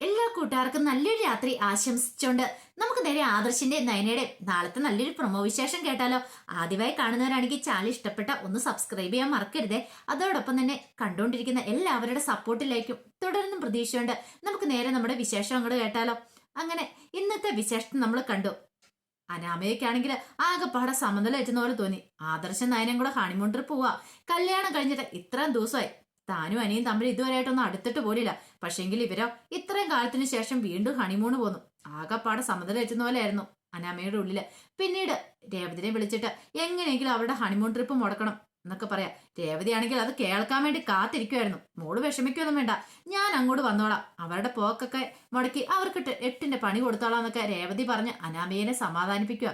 എല്ലാ കൂട്ടുകാർക്കും നല്ലൊരു രാത്രി ആശംസിച്ചുകൊണ്ട് നമുക്ക് നേരെ ആദർശിന്റെ നയനയുടെ നാളത്തെ നല്ലൊരു പ്രൊമോ വിശേഷം കേട്ടാലോ? ആദ്യമായി കാണുന്നവരാണെങ്കിൽ ചാനൽ ഇഷ്ടപ്പെട്ട ഒന്ന് സബ്സ്ക്രൈബ് ചെയ്യാൻ മറക്കരുതേ. അതോടൊപ്പം തന്നെ കണ്ടുകൊണ്ടിരിക്കുന്ന എല്ലാവരുടെ സപ്പോർട്ടിലേക്കും തുടർന്നും പ്രതീക്ഷയുണ്ട്. നമുക്ക് നേരെ നമ്മുടെ വിശേഷം അങ്ങോട്ട് കേട്ടാലോ? അങ്ങനെ ഇന്നത്തെ വിശേഷം നമ്മൾ കണ്ടു. അനാമയ്ക്കാണെങ്കിൽ ആകെപ്പാടെ സമനില എത്തുന്ന പോലെ തോന്നി. ആദർശ നയനം കൂടെ ഹണിമൂൺ ട്രിപ്പ് പോവാ. കല്യാണം കഴിഞ്ഞിട്ട് ഇത്രയും ദിവസമായി. താനും അനിയും തമ്മിൽ ഇതുവരെയായിട്ടൊന്നും അടുത്തിട്ട് പോലില്ല. പക്ഷെങ്കിൽ ഇവരോ ഇത്രയും കാലത്തിന് ശേഷം വീണ്ടും ഹണിമൂണ് പോന്നു. ആകെപ്പാടെ സമനില എറ്റുന്ന പോലെയായിരുന്നു അനാമയുടെ ഉള്ളിൽ. പിന്നീട് രേവതിനെ വിളിച്ചിട്ട് എങ്ങനെയെങ്കിലും അവരുടെ ഹണിമൂൺ ട്രിപ്പ് മുടക്കണം എന്നൊക്കെ പറയാം. രേവതിയാണെങ്കിൽ അത് കേൾക്കാൻ വേണ്ടി കാത്തിരിക്കുമായിരുന്നു മോൾ വിഷമിക്കൊന്നും വേണ്ട. ഞാൻ അങ്ങോട്ട് വന്നോളാം. അവരുടെ പോക്കൊക്കെ മുടക്കി അവർക്ക് എട്ടിന്റെ പണി കൊടുത്തോളാം എന്നൊക്കെ രേവതി പറഞ്ഞ് അനാമയെ സമാധാനിപ്പിക്കുക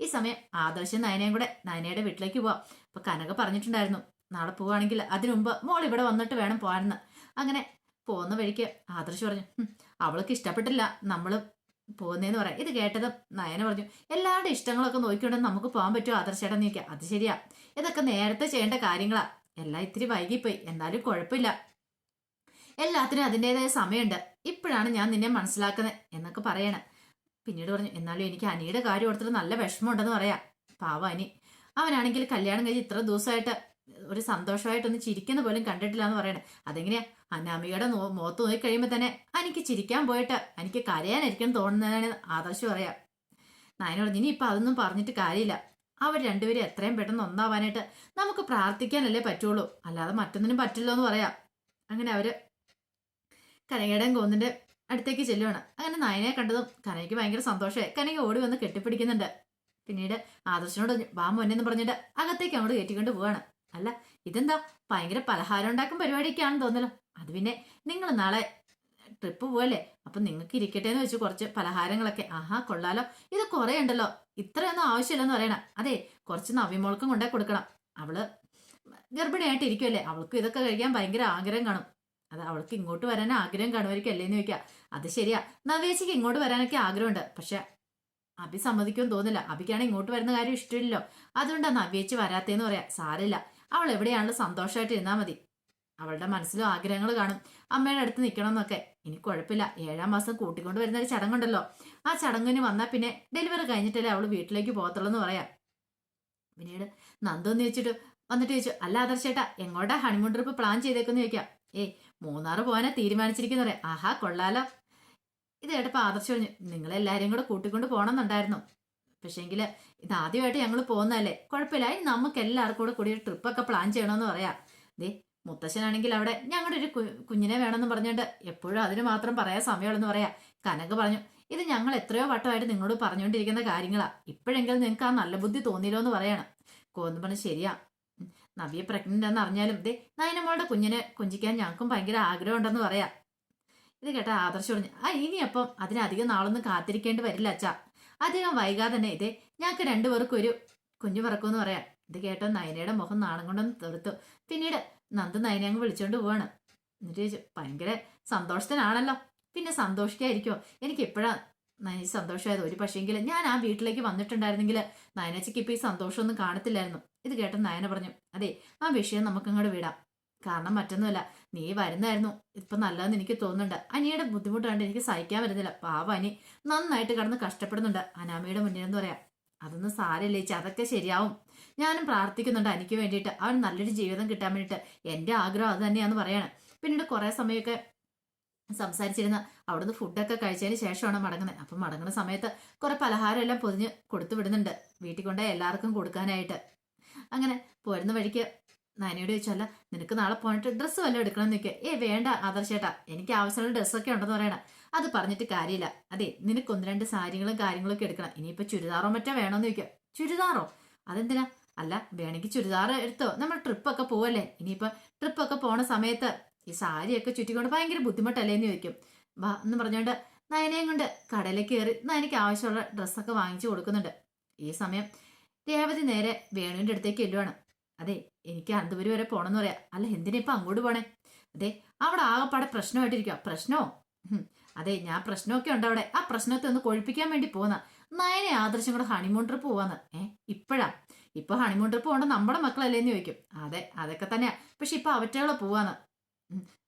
ഈ സമയം ആദർശം നയനയും കൂടെ നയനയുടെ വീട്ടിലേക്ക് പോവാം. അപ്പൊ കനക പറഞ്ഞിട്ടുണ്ടായിരുന്നു നാളെ പോവാണെങ്കിൽ അതിനു മുമ്പ് മോൾ ഇവിടെ വന്നിട്ട് വേണം പോകാനെന്ന്. അങ്ങനെ പോകുന്ന വഴിക്ക് ആദർശ് പറഞ്ഞു അവൾക്ക് ഇഷ്ടപ്പെട്ടില്ല നമ്മൾ പോകുന്നതെന്ന് പറയാം. ഇത് കേട്ടതും നയന പറഞ്ഞു എല്ലാവരുടെ ഇഷ്ടങ്ങളൊക്കെ നോക്കിക്കൊണ്ടെന്ന് നമുക്ക് പോകാൻ പറ്റുമോ ആദർശേട്ടൻ നീക്കുക അത് ശരിയാ. ഇതൊക്കെ നേരത്തെ ചെയ്യേണ്ട കാര്യങ്ങളാ. എല്ലാം ഇത്തിരി വൈകിപ്പോയി. എന്നാലും കുഴപ്പമില്ല. എല്ലാത്തിനും അതിന്റെതായ സമയമുണ്ട്. ഇപ്പോഴാണ് ഞാൻ നിന്നെ മനസ്സിലാക്കുന്നത് എന്നൊക്കെ പറയണേ. പിന്നീട് പറഞ്ഞു എന്നാലും എനിക്ക് അനിയുടെ കാര്യം ഓർത്തിട്ട് നല്ല വിഷമമുണ്ടെന്ന് പറയാം. പാവ അനി. അവനാണെങ്കിൽ കല്യാണം കഴിഞ്ഞ് ഇത്ര ദിവസമായിട്ട് ഒരു സന്തോഷമായിട്ടൊന്ന് ചിരിക്കുന്ന പോലും കണ്ടിട്ടില്ല എന്ന് പറയണേ. അതെങ്ങനെയാ? അനാമികയുടെ മുഖത്ത് നോക്കി കഴിയുമ്പോൾ തന്നെ എനിക്ക് ചിരിക്കാൻ പോയിട്ട് എനിക്ക് കരയാനായിരിക്കും തോന്നുന്നതാണ് ആദർശം പറയാം. നായന പറഞ്ഞു ഇനി ഇപ്പൊ അതൊന്നും പറഞ്ഞിട്ട് കാര്യമില്ല. അവർ രണ്ടുപേരും എത്രയും പെട്ടെന്ന് ഒന്നാവാനായിട്ട് നമുക്ക് പ്രാർത്ഥിക്കാനല്ലേ പറ്റുള്ളൂ. അല്ലാതെ മറ്റൊന്നിനും പറ്റില്ല എന്ന് പറയാം. അങ്ങനെ അവർ കനകയുടെയും കോന്നിന്റെ അടുത്തേക്ക് ചെല്ലുവാണ്. അങ്ങനെ നയനെ കണ്ടതും കനയ്ക്ക് ഭയങ്കര സന്തോഷമായി. കനക ഓടി വന്ന് കെട്ടിപ്പിടിക്കുന്നുണ്ട്. പിന്നീട് ആദർശനോട് വാ മോനെന്ന് പറഞ്ഞിട്ട് അകത്തേക്ക് അങ്ങോട്ട് കയറ്റിക്കൊണ്ട് പോവാണ്. അല്ല ഇതെന്താ? ഭയങ്കര പലഹാരം ഉണ്ടാക്കും പരിപാടിയൊക്കെയാണെന്ന് തോന്നലോ അത് പിന്നെ നിങ്ങൾ നാളെ ട്രിപ്പ് പോവല്ലേ? അപ്പൊ നിങ്ങൾക്ക് ഇരിക്കട്ടെ എന്ന് വെച്ച് കുറച്ച് പലഹാരങ്ങളൊക്കെ. ആഹാ കൊള്ളാലോ. ഇത് കുറെ ഉണ്ടല്ലോ. ഇത്രയൊന്നും ആവശ്യമില്ലെന്ന് പറയണം. അതെ കുറച്ച് നവ്യമോൾക്കും കൊണ്ടേ കൊടുക്കണം. അവൾ ഗർഭിണിയായിട്ട് ഇരിക്കുമല്ലേ അവൾക്ക് ഇതൊക്കെ കഴിക്കാൻ ഭയങ്കര ആഗ്രഹം കാണും. അത് അവൾക്ക് ഇങ്ങോട്ട് വരാൻ ആഗ്രഹം കാണുമായിരിക്കും അല്ലേന്ന് ചോദിക്കാം അത് ശരിയാ. നവേശിക്ക് ഇങ്ങോട്ട് വരാനൊക്കെ ആഗ്രഹമുണ്ട്. പക്ഷെ അഭി സമ്മതിക്കുമെന്ന് തോന്നില്ല. അഭിക്കാണ് ഇങ്ങോട്ട് വരുന്ന കാര്യം ഇഷ്ടമില്ലല്ലോ. അതുകൊണ്ടാണ് നവ്യേച്ച് വരാത്തേന്ന് പറയാം. സാരില്ല അവൾ എവിടെയാണ് സന്തോഷമായിട്ട് ഇരുന്നാൽ മതി. അവളുടെ മനസ്സിലും ആഗ്രഹങ്ങൾ കാണും. അമ്മയുടെ അടുത്ത് നിൽക്കണം എന്നൊക്കെ ഇനി കുഴപ്പമില്ല. ഏഴാം മാസം കൂട്ടിക്കൊണ്ട് വരുന്ന ഒരു ചടങ്ങുണ്ടല്ലോ. ആ ചടങ്ങിന് വന്നാൽ പിന്നെ ഡെലിവറി കഴിഞ്ഞിട്ടല്ലേ അവൾ വീട്ടിലേക്ക് പോകത്തുള്ളൂ എന്ന് പറയാം. പിന്നീട് നന്ദു എന്ന് ചോദിച്ചിട്ട് വന്നിട്ട് ചോദിച്ചു അല്ല ആദർശേട്ടാ എങ്ങോട്ടാ ഹണിമൂൺ ട്രിപ്പ് പ്ലാൻ ചെയ്തേക്കെന്ന് ചോദിക്കാം. ഏയ് മൂന്നാറ് പോകാനാ തീരുമാനിച്ചിരിക്കുന്ന പറയാം. ആഹാ കൊള്ളാലോ. ഇത് ഏട്ടപ്പോൾ ആദർശ് പറഞ്ഞു നിങ്ങളെല്ലാരെയും കൂടെ കൂട്ടിക്കൊണ്ട് പോകണമെന്നുണ്ടായിരുന്നു. പക്ഷേങ്കിൽ ഇത് ആദ്യമായിട്ട് ഞങ്ങൾ പോകുന്നതല്ലേ? കുഴപ്പമില്ല. നമുക്ക് എല്ലാവർക്കും കൂടെ കൂടി ഒരു ട്രിപ്പൊക്കെ പ്ലാൻ ചെയ്യണമെന്ന് പറയാം. ദേ മുത്തശ്ശനാണെങ്കിൽ അവിടെ ഞങ്ങളുടെ ഒരു കുഞ്ഞിനെ വേണമെന്ന് പറഞ്ഞുകൊണ്ട് എപ്പോഴും അതിന് മാത്രം പറയാൻ സമയമുള്ളെന്ന് പറയാം. കനക പറഞ്ഞു ഇത് ഞങ്ങൾ എത്രയോ വട്ടമായിട്ട് നിങ്ങളോട് പറഞ്ഞുകൊണ്ടിരിക്കുന്ന കാര്യങ്ങളാ. ഇപ്പോഴെങ്കിലും നിങ്ങൾക്ക് ആ നല്ല ബുദ്ധി തോന്നിയില്ലോ എന്ന് പറയണം. കോന്ന് പറഞ്ഞു ശരിയാ. നവ്യ നവിയെ പ്രഗ്നന്റ് എന്ന് അറിഞ്ഞാലും ദേ നയനമ്മളുടെ കുഞ്ഞിനെ കുഞ്ചിക്കാൻ ഞങ്ങൾക്കും ഭയങ്കര ആഗ്രഹമുണ്ടെന്ന് പറയാം. ഇത് കേട്ട ആദർശ് പറഞ്ഞു ആ ഇനിയപ്പം അതിനധികം നാളൊന്നും കാത്തിരിക്കേണ്ടി വരില്ല അച്ഛാ. അധികം വൈകാതെ തന്നെ ഇതേ ഞങ്ങൾക്ക് രണ്ടുപേർക്കും ഒരു കുഞ്ഞു പറക്കുമെന്ന് പറയാം. ഇത് കേട്ടോ നയനയുടെ മുഖം നാണം കൊണ്ടൊന്ന് തെറുത്തു. പിന്നീട് നന്ദു നയനെ അങ്ങ് വിളിച്ചോണ്ട് പോവാണ്. എന്നിട്ട് ചോദിച്ചു ഭയങ്കര സന്തോഷത്തിനാണല്ലോ. പിന്നെ സന്തോഷിക്കായിരിക്കുമോ എനിക്ക് എപ്പോഴാ നയന സന്തോഷമായത്. ഒരു പക്ഷേങ്കിൽ ഞാൻ ആ വീട്ടിലേക്ക് വന്നിട്ടുണ്ടായിരുന്നെങ്കിൽ നയനച്ചയ്ക്ക് ഇപ്പോൾ ഈ സന്തോഷമൊന്നും കാണത്തില്ലായിരുന്നു. ഇത് കേട്ട നയന പറഞ്ഞു അതെ ആ വിഷയം നമുക്കങ്ങോട്ട് വിടാം. കാരണം മറ്റൊന്നുമല്ല. നീ വരുന്നായിരുന്നു. ഇപ്പൊ നല്ലതെന്ന് എനിക്ക് തോന്നുന്നുണ്ട്. അനിയുടെ ബുദ്ധിമുട്ട് കണ്ട് എനിക്ക് സഹിക്കാൻ വരുന്നില്ല പാവ അനി. നന്നായിട്ട് കടന്ന് കഷ്ടപ്പെടുന്നുണ്ട്. അനാമയുടെ മുന്നിൽ എന്ന് പറയാം. അതൊന്നും സാരമില്ല ചേച്ചി. അതൊക്കെ ശരിയാവും. ഞാനും പ്രാർത്ഥിക്കുന്നുണ്ട് അനിക്ക് വേണ്ടിയിട്ട്. അവൻ നല്ലൊരു ജീവിതം കിട്ടാൻ വേണ്ടിയിട്ട്. എന്റെ ആഗ്രഹം അത് തന്നെയാന്ന് പറയാണ്. പിന്നീട് കുറേ സമയമൊക്കെ സംസാരിച്ചിരുന്ന അവിടുന്ന് ഫുഡൊക്കെ കഴിച്ചതിന് ശേഷമാണ് മടങ്ങുന്നത് അപ്പം മടങ്ങുന്ന സമയത്ത് കുറെ പലഹാരം എല്ലാം പൊതിഞ്ഞ് കൊടുത്തു വിടുന്നുണ്ട്. വീട്ടിൽ കൊണ്ടേ എല്ലാവർക്കും കൊടുക്കാനായിട്ട്. അങ്ങനെ പോരുന്ന വഴിക്ക് നയനയോട് ചോദിച്ചല്ല നിനക്ക് നാളെ പോയിട്ട് ഡ്രസ്സ് വല്ലതും എടുക്കണം നിൽക്കുക ഏ വേണ്ട ആദർശേട്ടാ എനിക്ക് ആവശ്യമുള്ള ഡ്രസ്സൊക്കെ ഉണ്ടെന്ന് പറയണം. അത് പറഞ്ഞിട്ട് കാര്യമില്ല. അതെ നിനക്ക് ഒന്ന് രണ്ട് സാരികളും കാര്യങ്ങളൊക്കെ എടുക്കണം. ഇനിയിപ്പോ ചുരിദാറോ മറ്റോ വേണമെന്ന് ചോദിക്കുക. ചുരിദാറോ? അതെന്തിനാ? അല്ല വേണമെങ്കിൽ ചുരിദാർ എടുത്തോ. നമ്മൾ ട്രിപ്പൊക്കെ പോവല്ലേ. ഇനിയിപ്പോ ട്രിപ്പൊക്കെ പോണ സമയത്ത് ഈ സാരിയൊക്കെ ചുറ്റിക്കൊണ്ട് ഭയങ്കര ബുദ്ധിമുട്ടല്ലേ എന്ന് ചോദിക്കും. വാ എന്ന് പറഞ്ഞുകൊണ്ട് നയനയും കൊണ്ട് കടയിലേക്ക് കയറി നയനയ്ക്ക് ആവശ്യമുള്ള ഡ്രസ്സൊക്കെ വാങ്ങിച്ചു കൊടുക്കുന്നുണ്ട്. ഈ സമയം രേവതി നേരെ വേണുവിന്റെ അടുത്തേക്ക് ചെല്ലുവാണ്. അതെ എനിക്ക് അന്തപുരി വരെ പോണെന്ന് പറയാം. അല്ല എന്തിനാ ഇപ്പൊ അങ്ങോട്ട് പോണേ? അതെ അവിടെ ആകെപ്പാടെ പ്രശ്നമായിട്ടിരിക്കുക പ്രശ്നമോ അതെ ഞാൻ പ്രശ്നമൊക്കെ ഉണ്ട് അവിടെ. ആ പ്രശ്നത്തെ ഒന്ന് കൊഴിപ്പിക്കാൻ വേണ്ടി പോന്ന നയനെ ആദർശം കൂടെ ഹണിമൂൺ ട്രിപ്പ് പോവാന്ന്. ഏ ഇപ്പഴാ? ഇപ്പൊ ഹണിമൂൺ ട്രിപ്പ് പോകേണ്ട നമ്മുടെ മക്കളല്ലേ എന്ന് ചോദിക്കും. അതെ അതൊക്കെ തന്നെയാ. പക്ഷെ ഇപ്പൊ അവറ്റകളെ പോവാന്ന്.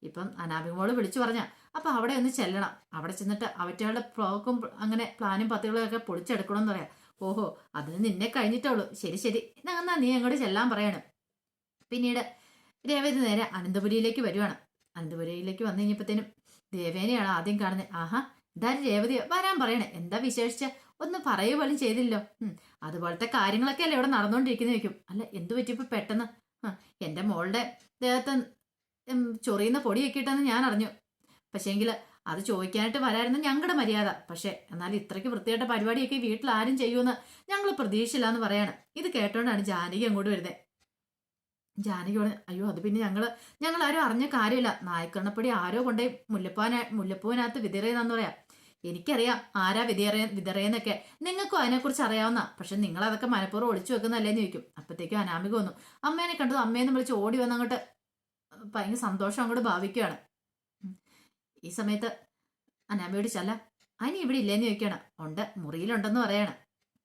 ഇപ്പം അനാഭിമോൾ വിളിച്ചു പറഞ്ഞ അപ്പൊ അവിടെ ഒന്ന് ചെല്ലണം. അവിടെ ചെന്നിട്ട് അവറ്റകളുടെ ഫ്ലോക്കും അങ്ങനെ പ്ലാനും പത്തുകളും ഒക്കെ പൊളിച്ചെടുക്കണം എന്ന് പറയാം. ഓഹോ അതിന് നിന്നെ കഴിഞ്ഞിട്ടുള്ളൂ ശരി ശരി. എന്നാ നീ അങ്ങോട്ട് ചെല്ലാൻ പറയണം. പിന്നീട് രേവതി നേരെ അനന്തപുരിയിലേക്ക് വരുവാണ്. അനന്തപുരിയിലേക്ക് വന്നു കഴിഞ്ഞപ്പോഴത്തേനും ദേവേനെയാണ് ആദ്യം കാണുന്നത് ആഹാ ഇതാരും രേവതി വരാൻ പറയണേ. എന്താ വിശേഷിച്ച? ഒന്ന് പറയുക പോലും ചെയ്തില്ലോ അതുപോലത്തെ കാര്യങ്ങളൊക്കെ അല്ലേ ഇവിടെ നടന്നുകൊണ്ടിരിക്കുന്ന വെക്കും അല്ല എന്തു പറ്റിയപ്പോൾ പെട്ടെന്ന്? എന്റെ മോളുടെ ദേഹത്ത് ചൊറിയുന്ന പൊടിയൊക്കെ ഇട്ടെന്ന് ഞാൻ അറിഞ്ഞു. പക്ഷേങ്കിൽ അത് ചോദിക്കാനായിട്ട് വരായിരുന്നു ഞങ്ങളുടെ മര്യാദ. പക്ഷെ എന്നാൽ ഇത്രയ്ക്ക് വൃത്തിയായിട്ട പരിപാടിയൊക്കെ വീട്ടിൽ ആരും ചെയ്യുമെന്ന് ഞങ്ങൾ പ്രതീക്ഷയില്ല എന്ന് പറയാണ്. ഇത് കേട്ടോണ്ടാണ് ജാനകി അങ്ങോട്ട് വരുന്നത് ജാനകിയോട് അയ്യോ അത് പിന്നെ ഞങ്ങൾ ഞങ്ങൾ ആരും അറിഞ്ഞ കാര്യമില്ല. നായ്ക്കണ്ണപ്പടി ആരോ കൊണ്ടേ മുല്ലപ്പാന മുല്ലപ്പൂവിനകത്ത് വിതിറയെന്നു പറയാം. എനിക്കറിയാം ആരാ വിതറിയ വിതറിയെന്നൊക്കെ. നിങ്ങൾക്കും അതിനെക്കുറിച്ച് അറിയാവുന്ന. പക്ഷെ നിങ്ങൾ അതൊക്കെ മനഃപൂർവം ഒളിച്ചു വെക്കുന്നല്ലേന്ന് ചോദിക്കും. അപ്പത്തേക്കും അനാമിക വന്നു. അമ്മേനെ കണ്ടത് അമ്മേന്ന് വിളിച്ച് ഓടി വന്നങ്ങോട്ട് ഭയങ്കര സന്തോഷം അങ്ങോട്ട് ഭാവിക്കുകയാണ്. ഈ സമയത്ത് അനാമിയോട് ചല്ല. അനി ഇവിടെ ഇല്ലേന്ന് ചോദിക്കണം. ഉണ്ട് മുറിയിലുണ്ടെന്ന് പറയണം.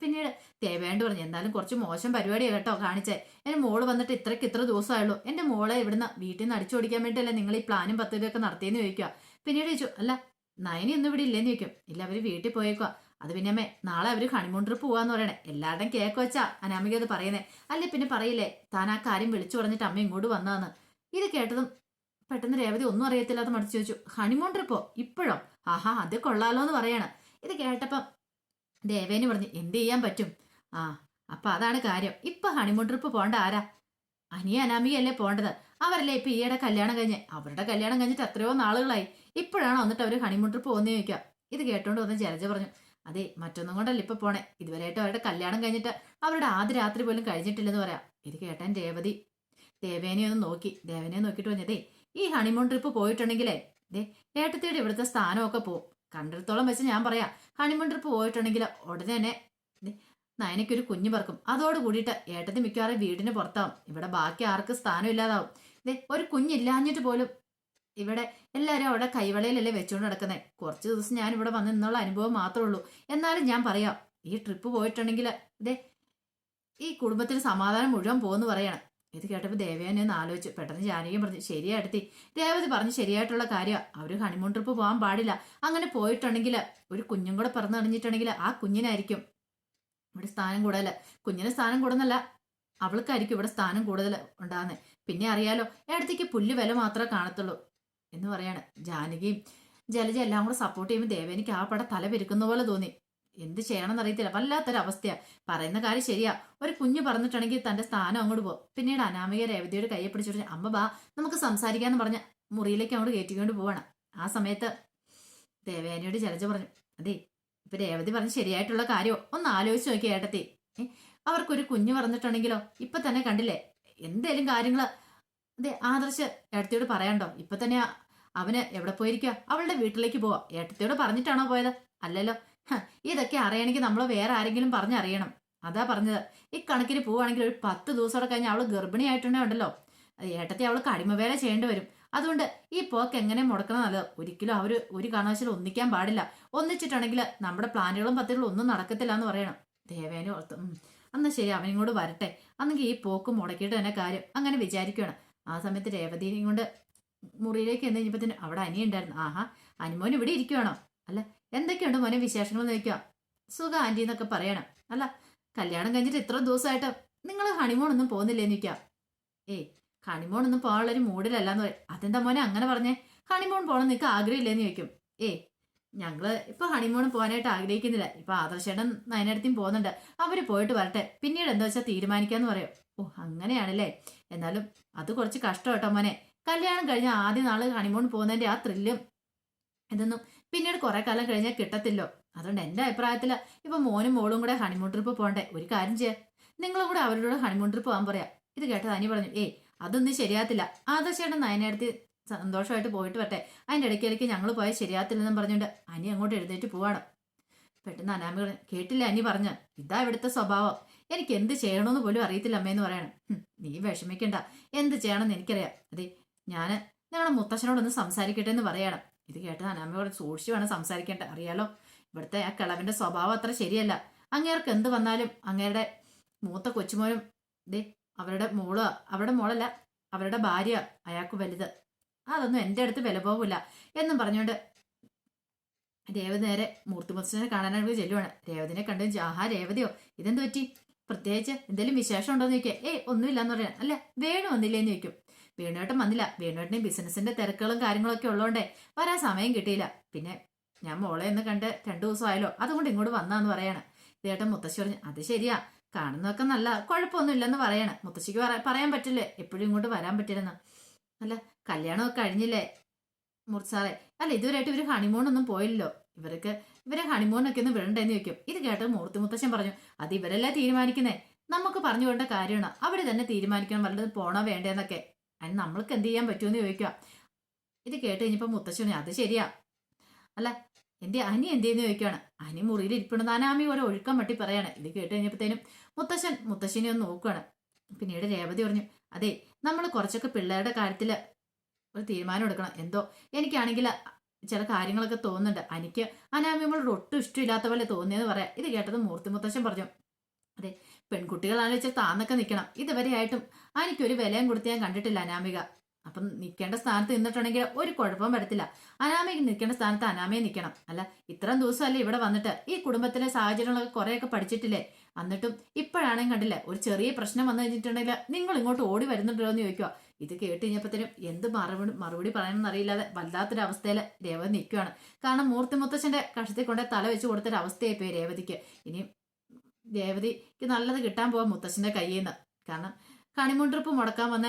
പിന്നീട് തേവേണ്ട പറഞ്ഞു എന്തായാലും കുറച്ച് മോശം പരിപാടിയാണ് കേട്ടോ കാണിച്ചേ. എന്റെ മോൾ വന്നിട്ട് ഇത്രയ്ക്ക് ഇത്ര ദിവസമായുള്ളൂ. എന്റെ മോളെ ഇവിടുന്ന് വീട്ടിൽ നിന്ന് അടിച്ചു ഓടിക്കാൻ വേണ്ടിയല്ലേ നിങ്ങൾ ഈ പ്ലാനും പദ്ധതിയൊക്കെ നടത്തിയെന്ന് ചോദിക്കുക പിന്നീട് ചോദിച്ചു അല്ല നയനി ഒന്നും ഇവിടെ ഇല്ലേന്ന് ചോദിക്കും. ഇല്ല അവർ വീട്ടിൽ പോയേക്കുക അത് പിന്നെ അമ്മേ നാളെ അവർ ഹണിമൂൺ ട്രിപ്പ് പോവാന്ന് പറയണേ. എല്ലാവരുടെയും കേക്ക് വെച്ചാ അനാമിക അത് പറയുന്നേ. അല്ലേ പിന്നെ പറയില്ലേ താൻ ആ കാര്യം വിളിച്ചു പറഞ്ഞിട്ട് അമ്മ ഇങ്ങോട്ട് വന്നതെന്ന്? ഇത് കേട്ടതും പെട്ടെന്ന് രേവതി ഒന്നും അറിയത്തില്ലാതെ മടിച്ചു ചോദിച്ചു ഹണിമോൺ ട്രിപ്പോ ഇപ്പോഴോ? ആഹാ അത് കൊള്ളാലോ എന്ന് പറയാണ്. ഇത് കേട്ടപ്പം ദേവേനി പറഞ്ഞു എന്ത് ചെയ്യാൻ പറ്റും? ആ അപ്പൊ അതാണ് കാര്യം. ഇപ്പൊ ഹണിമൂൺ ട്രിപ്പ് പോണ്ട ആരാ? അനിയ അനാമികയല്ലേ പോണ്ടത്. അവരല്ലേ ഇപ്പൊ ഈയിടെ കല്യാണം കഴിഞ്ഞ്? അവരുടെ കല്യാണം കഴിഞ്ഞിട്ട് എത്രയോ നാളുകളായി. ഇപ്പോഴാണ് വന്നിട്ട് അവർ ഹണിമൂൺ ട്രിപ്പ് പോകുന്ന ചോദിക്കുക. ഇത് കേട്ടോണ്ട് വന്ന് ജലജ പറഞ്ഞു അതെ മറ്റൊന്നും കൊണ്ടല്ല ഇപ്പൊ പോണേ. ഇതുവരെയായിട്ട് അവരുടെ കല്യാണം കഴിഞ്ഞിട്ട് അവരുടെ ആദ്യ രാത്രി പോലും കഴിഞ്ഞിട്ടില്ലെന്ന് പറയാം. ഇത് കേട്ടാൻ രേവതി ദേവേനെ ഒന്ന് നോക്കി. ദേവനെ നോക്കിയിട്ട് പറഞ്ഞതേ ഈ ഹണിമൂൺ ട്രിപ്പ് പോയിട്ടുണ്ടെങ്കിലേ ദേ ഏട്ടത്തിയുടെ ഇവിടുത്തെ സ്ഥാനമൊക്കെ പോവും. കണ്ടിടത്തോളം വെച്ച് ഞാൻ പറയാം ഹണിമൂൺ ട്രിപ്പ് പോയിട്ടുണ്ടെങ്കിൽ ഉടനെ തന്നെ നയനയ്ക്കൊരു കുഞ്ഞു പറക്കും. അതോട് കൂടിയിട്ട് ഏട്ടത്തി മിക്കവാറും വീടിന് പുറത്താവും. ഇവിടെ ബാക്കി ആർക്ക് സ്ഥാനം ഇല്ലാതാവും. ദേ ഒരു കുഞ്ഞില്ലാഞ്ഞിട്ട് പോലും ഇവിടെ എല്ലാവരും അവിടെ കൈവളയിലല്ലേ വെച്ചുകൊണ്ട് നടക്കുന്നത് കുറച്ച് ദിവസം ഞാൻ ഇവിടെ വന്ന് നിന്നുള്ള അനുഭവം മാത്രമേ ഉള്ളൂ. എന്നാലും ഞാൻ പറയാം ഈ ട്രിപ്പ് പോയിട്ടുണ്ടെങ്കിൽ ദേ ഈ കുടുംബത്തിന് സമാധാനം മുഴുവൻ പോകുന്നു പറയാണ്. ഇത് കേട്ടപ്പോൾ ദേവയാനെ ഒന്ന് ആലോചിച്ചു പെട്ടെന്ന് ജാനകിയും പറഞ്ഞു ശരിയാ ദേവതി പറഞ്ഞു ശരിയായിട്ടുള്ള കാര്യം. അവർ ഹണിമൂൺ ട്രിപ്പ് പോകാൻ പാടില്ല. അങ്ങനെ പോയിട്ടുണ്ടെങ്കിൽ ഒരു കുഞ്ഞും കൂടെ പിറന്നു കഴിഞ്ഞിട്ടുണ്ടെങ്കിൽ ആ കുഞ്ഞിനായിരിക്കും ഇവിടെ സ്ഥാനം കൂടുതൽ കുഞ്ഞിന് സ്ഥാനം കൂടുന്നല്ല അവൾക്കായിരിക്കും ഇവിടെ സ്ഥാനം കൂടുതൽ ഉണ്ടാകുന്നത് പിന്നെ അറിയാലോ ഏടത്തേക്ക് പുല്ല് വില മാത്രമേ കാണത്തുള്ളൂ എന്ന് പറയാണ് ജാനകിയും ജലജ എല്ലാം കൂടെ സപ്പോർട്ട് ചെയ്യുമ്പോൾ ദേവേനിക്ക് ആ പട തല പെരുക്കുന്ന പോലെ തോന്നി. എന്ത് ചെയ്യണമെന്ന് അറിയത്തില്ല. വല്ലാത്തൊരു അവസ്ഥയാ പറയുന്ന കാര്യം ശരിയാ. ഒരു കുഞ്ഞ് പറഞ്ഞിട്ടുണ്ടെങ്കിൽ തന്റെ സ്ഥാനം അങ്ങോട്ട് പോകും. പിന്നീട് അനാമിക രേവതിയുടെ കയ്യെ പിടിച്ചിട്ട് അമ്മ ബാ നമുക്ക് സംസാരിക്കാന്ന് പറഞ്ഞ മുറിയിലേക്ക് അങ്ങോട്ട് കയറ്റിക്കൊണ്ട് പോവാണ്. ആ സമയത്ത് ദേവേനയോട് ജലജ പറഞ്ഞു അതെ ഇപ്പൊ രേവതി പറഞ്ഞ ശരിയായിട്ടുള്ള കാര്യമോ ഒന്ന് ആലോചിച്ച് നോക്കി ഏട്ടത്തി. അവർക്കൊരു കുഞ്ഞ് പറഞ്ഞിട്ടുണ്ടെങ്കിലോ? ഇപ്പൊ തന്നെ കണ്ടില്ലേ? എന്തേലും കാര്യങ്ങൾ. അതെ ആദർശ് ഏട്ടത്തിയോട് പറയണ്ടോ? ഇപ്പൊ തന്നെ അവന് എവിടെ പോയിരിക്കുക അവളുടെ വീട്ടിലേക്ക് പോവാ. ഏട്ടത്തിയോട് പറഞ്ഞിട്ടാണോ പോയത്? അല്ലല്ലോ ഇതൊക്കെ അറിയണമെങ്കിൽ നമ്മൾ വേറെ ആരെങ്കിലും പറഞ്ഞറിയണം. അതാ പറഞ്ഞത്. ഈ കണക്കിന് പോവുകയാണെങ്കിൽ ഒരു പത്ത് ദിവസം കഴിഞ്ഞ് അവൾ ഗർഭിണിയായിട്ടുണ്ടല്ലോ ഏട്ടത്തെ അവൾക്ക് അടിമവേല ചെയ്യേണ്ടി വരും. അതുകൊണ്ട് ഈ പോക്ക് എങ്ങനെ മുടക്കണം നല്ലത് ഒരിക്കലും അവർ ഒരു കാരണവശാലും ഒന്നിക്കാൻ പാടില്ല. ഒന്നിച്ചിട്ടുണ്ടെങ്കിൽ നമ്മുടെ പ്ലാനുകളും പദ്ധതികളും ഒന്നും നടക്കത്തില്ല എന്ന് പറയണം. ദേവേനെ ഓർത്ത് അന്ന് ശരി അവനിങ്ങോട്ട് വരട്ടെ. അന്നെങ്കിൽ ഈ പോക്ക് മുടക്കിയിട്ട് തന്നെ കാര്യം. അങ്ങനെ വിചാരിക്കുകയാണ് ആ സമയത്ത് രേവതിനെയും കൊണ്ട് മുറിയിലേക്ക് എന്ന് തന്നെ അവിടെ അനിയുണ്ടായിരുന്നു. ആഹാ അനുമോൻ ഇവിടെ ഇരിക്കുവാണോ? അല്ല എന്തൊക്കെയുണ്ട് മോനെ വിശേഷങ്ങൾ നോക്കുക സുഖ ആന്റി എന്നൊക്കെ പറയണം. അല്ല കല്യാണം കഴിഞ്ഞിട്ട് ഇത്ര ദിവസമായിട്ട് നിങ്ങൾ ഹണിമോൺ ഒന്നും പോകുന്നില്ലേ നിൽക്കാം ഏയ് ഹണിമോൺ ഒന്നും പോകാനുള്ളൊരു മൂഡിലല്ലാന്ന് പറയും അതെന്താ മോനെ അങ്ങനെ പറഞ്ഞേ? ഹണിമോൺ പോകണം നിൽക്കാൻ ആഗ്രഹമില്ലേന്ന് ചോദിക്കും. ഏയ് ഞങ്ങൾ ഇപ്പൊ ഹണിമൂൺ പോകാനായിട്ട് ആഗ്രഹിക്കുന്നില്ല. ഇപ്പൊ ആദർശേട്ടൻ നയനടുത്തും പോകുന്നുണ്ട്. അവർ പോയിട്ട് വരട്ടെ. പിന്നീട് എന്താ വെച്ചാൽ തീരുമാനിക്കാന്ന് പറയും. ഓ അങ്ങനെയാണല്ലേ? എന്നാലും അത് കുറച്ച് കഷ്ടം കേട്ടോ മോനെ. കല്യാണം കഴിഞ്ഞ ആദ്യ നാൾ ഹണിമൂൺ പോകുന്നതിന്റെ ആ ത്രില്ലും ഇതൊന്നും പിന്നീട് കുറെ കാലം കഴിഞ്ഞാൽ കിട്ടത്തില്ലോ. അതുകൊണ്ട് എന്റെ അഭിപ്രായത്തിൽ ഇപ്പൊ മോനും മോളും കൂടെ ഹണിമൂൺ ട്രിപ്പ് പോകണ്ടേ ഒരു കാര്യം ചെയ്യാം. നിങ്ങളും കൂടെ അവരോട് ഹണിമൂൺ ട്രിപ്പ് പോകാൻ പറയാം. ഇത് കേട്ടത് അനി പറഞ്ഞു ഏയ് അതൊന്നും ശരിയാത്തില്ല ആദർശയുടെ നയനടുത്ത് സന്തോഷമായിട്ട് പോയിട്ട് വരട്ടെ. അതിന്റെ ഇടയ്ക്കിടയ്ക്ക് ഞങ്ങൾ പോയാൽ ശരിയാത്തില്ലെന്നും പറഞ്ഞുകൊണ്ട് അനി അങ്ങോട്ട് എഴുന്നേറ്റ് പോവാണ്. പെട്ടെന്ന് അനാമി പറഞ്ഞു കേട്ടില്ല അനി പറഞ്ഞു. ഇതാ ഇവിടുത്തെ സ്വഭാവം. എനിക്ക് എന്ത് ചെയ്യണമെന്ന് പോലും അറിയത്തില്ല അമ്മയെന്ന് പറയണം. "ഹും, നീ വിഷമിക്കണ്ട. എന്ത് ചെയ്യണമെന്ന് എനിക്കറിയാം. അതെ ഞാൻ ഞങ്ങളുടെ മുത്തശ്ശനോടൊന്ന് സംസാരിക്കട്ടെ എന്ന് പറയണം. ഇത് കേട്ട് അനാമയോട് സൂക്ഷിച്ചു വേണം സംസാരിക്കേണ്ട. അറിയാലോ ഇവിടുത്തെ ആ കിളവിന്റെ സ്വഭാവം അത്ര ശരിയല്ല. അങ്ങേർക്ക് എന്ത് വന്നാലും അങ്ങേരുടെ മൂത്ത കൊച്ചുമോനും ദേ അവരുടെ മോൾ അവരുടെ മോളല്ല അവരുടെ ഭാര്യ അയാൾക്ക് വലുത്. അതൊന്നും എന്റെ അടുത്ത് വില പോകില്ല എന്നും പറഞ്ഞുകൊണ്ട് രേവതി നേരെ മൂർത്തിമുത്തച്ഛനെ കാണാനായിട്ട് ചെല്ലുവാണ്. രേവതിനെ കണ്ടു ആഹാ രേവതിയോ ഇതെന്ത് പറ്റി? പ്രത്യേകിച്ച് എന്തെങ്കിലും വിശേഷം ഉണ്ടോ എന്ന് ചോദിക്കുക. ഏയ് ഒന്നുമില്ലെന്ന് പറയാൻ. അല്ല വേണു വന്നില്ലേന്ന് ചോദിക്കും. വേണുവേട്ടൻ വന്നില്ല. വേണുവേട്ടന് ബിസിനസിന്റെ തിരക്കുകളും കാര്യങ്ങളൊക്കെ ഉള്ളതുകൊണ്ടേ വരാൻ സമയം കിട്ടിയില്ല. പിന്നെ ഞാൻ മോളെ ഒന്ന് കണ്ട് രണ്ടു ദിവസം ആയല്ലോ അതുകൊണ്ട് ഇങ്ങോട്ട് വന്നാന്ന് പറയാണ്. ഇതേട്ടൻ മുത്തശ്ശി പറഞ്ഞു അത് ശരിയാ. കാണുന്നതൊക്കെ നല്ല കുഴപ്പമൊന്നും ഇല്ലെന്ന് പറയാണ്. മുത്തശ്ശിക്ക് പറയാൻ പറ്റില്ലേ? എപ്പോഴും ഇങ്ങോട്ട് വരാൻ പറ്റില്ലെന്ന്. അല്ല കല്യാണമൊക്കെ കഴിഞ്ഞില്ലേ? മുറിച്ചാറെ അല്ല ഇതുവരെയായിട്ട് ഇവർ ഹണിമൂണൊന്നും പോയില്ലല്ലോ. ഇവർക്ക് ഇവരെ ഹണിമൂണൊക്കെ ഒന്ന് വിടണ്ടേന്ന് ചോദിക്കും. ഇത് കേട്ട് മൂർത്തി മുത്തശ്ശൻ പറഞ്ഞു അത് ഇവരല്ലേ തീരുമാനിക്കുന്നേ? നമുക്ക് പറഞ്ഞു കൊണ്ട കാര്യമാണ്. അവർ തന്നെ തീരുമാനിക്കണം. വല്ലതും പോണോ വേണ്ടേന്നൊക്കെ. അതിന് നമ്മൾക്ക് എന്ത് ചെയ്യാൻ പറ്റുമെന്ന് ചോദിക്കുക. ഇത് കേട്ട് കഴിഞ്ഞപ്പോൾ മുത്തശ്ശനെ അത് ശരിയാ. അല്ല എന്റെ അനി എന്തെന്ന് ചോദിക്കുകയാണ്? അനി മുറിയിൽ ഇരിപ്പുണ്ട്. താനാമി ഒരു ഒഴുക്കം വട്ടി പറയാണ്. ഇത് കേട്ട് കഴിഞ്ഞപ്പോഴത്തേനും മുത്തശ്ശൻ മുത്തശ്ശിനെ ഒന്ന് നോക്കുകയാണ് പിന്നീട് രേവതി പറഞ്ഞു അതെ നമ്മൾ കുറച്ചൊക്കെ പിള്ളേരുടെ കാര്യത്തിൽ ഒരു തീരുമാനം എടുക്കണം. എന്തോ എനിക്കാണെങ്കിൽ ചില കാര്യങ്ങളൊക്കെ തോന്നുന്നുണ്ട്. അനിക്ക് അനാമിയമ്മളോട് ഒട്ടും ഇഷ്ടമില്ലാത്ത പോലെ തോന്നിയെന്ന് പറയാം. ഇത് കേട്ടത് മൂർത്തി മുത്തശ്ശൻ പറഞ്ഞു അതെ പെൺകുട്ടികളാണെന്ന് വെച്ചാൽ താന്നൊക്കെ നിൽക്കണം ഇതുവരെയായിട്ടും എനിക്കൊരു വിലയും കൊടുത്ത് ഞാൻ കണ്ടിട്ടില്ല അനാമിക. അപ്പം നിൽക്കേണ്ട സ്ഥാനത്ത് നിന്നിട്ടുണ്ടെങ്കിൽ ഒരു കുഴപ്പം വരത്തില്ല. അനാമിക നിൽക്കേണ്ട സ്ഥാനത്ത് അനാമയെ നിൽക്കണം അല്ല ഇത്രയും ദിവസമല്ലേ ഇവിടെ വന്നിട്ട്? ഈ കുടുംബത്തിലെ സാഹചര്യങ്ങളൊക്കെ കുറേയൊക്കെ പഠിച്ചിട്ടില്ലേ? എന്നിട്ടും ഇപ്പോഴാണെങ്കിൽ കണ്ടില്ല ഒരു ചെറിയ പ്രശ്നം വന്നു കഴിഞ്ഞിട്ടുണ്ടെങ്കിൽ നിങ്ങൾ ഇങ്ങോട്ട് ഓടി വരുന്നുണ്ടോ എന്ന് ചോദിക്കുക ഇത് കേട്ട് കഴിഞ്ഞപ്പോഴത്തേനും എന്ത് മറുപടി മറുപടി പറയണമെന്ന് അറിയില്ലാതെ വല്ലാത്തൊരു രേവതി നിൽക്കുകയാണ് കാരണം മൂർത്തി മുത്തച്ഛന്റെ കഷത്തിൽ കൊണ്ട് തല വെച്ച് കൊടുത്തൊരു പോയി രേവതിക്ക്. ഇനി രേവതിക്ക് നല്ലത് കിട്ടാൻ പോവാ മുത്തച്ഛന്റെ കയ്യിൽ നിന്ന് കാരണം കണിമൂൺ ട്രിപ്പ് മുടക്കാൻ വന്ന.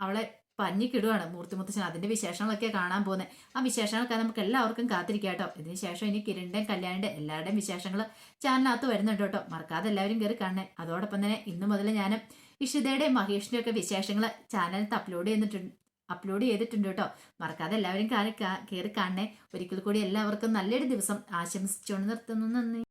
അവളെ പഞ്ഞിക്കിടുവാണ് മൂർത്തി മുത്തശ്ശൻ അതിന്റെ വിശേഷങ്ങളൊക്കെ കാണാൻ പോകുന്നത് ആ വിശേഷങ്ങളൊക്കെ നമുക്ക് എല്ലാവർക്കും കാത്തിരിക്കാട്ടോ ഇതിന് ശേഷം ഇനി കിരണിന്റെയും കല്യാണിന്റെ എല്ലാവരുടെയും വിശേഷങ്ങൾ ചാനലിനകത്ത് വരുന്നുണ്ട് കേട്ടോ. മറക്കാതെ എല്ലാവരും കയറി കാണണേ. അതോടൊപ്പം തന്നെ ഇന്നു മുതൽ ഞാൻ ഇഷിതയുടെയും മഹേഷിന്റെയും ഒക്കെ വിശേഷങ്ങൾ ചാനലിനകത്ത് അപ്ലോഡ് ചെയ്തിട്ടുണ്ട് അപ്ലോഡ് ചെയ്തിട്ടുണ്ട് കേട്ടോ. മറക്കാതെ എല്ലാവരും കയറി കാണണേ. ഒരിക്കൽ കൂടി എല്ലാവർക്കും നല്ലൊരു ദിവസം ആശംസിച്ചുകൊണ്ട് നിർത്തുന്നു. നന്ദി.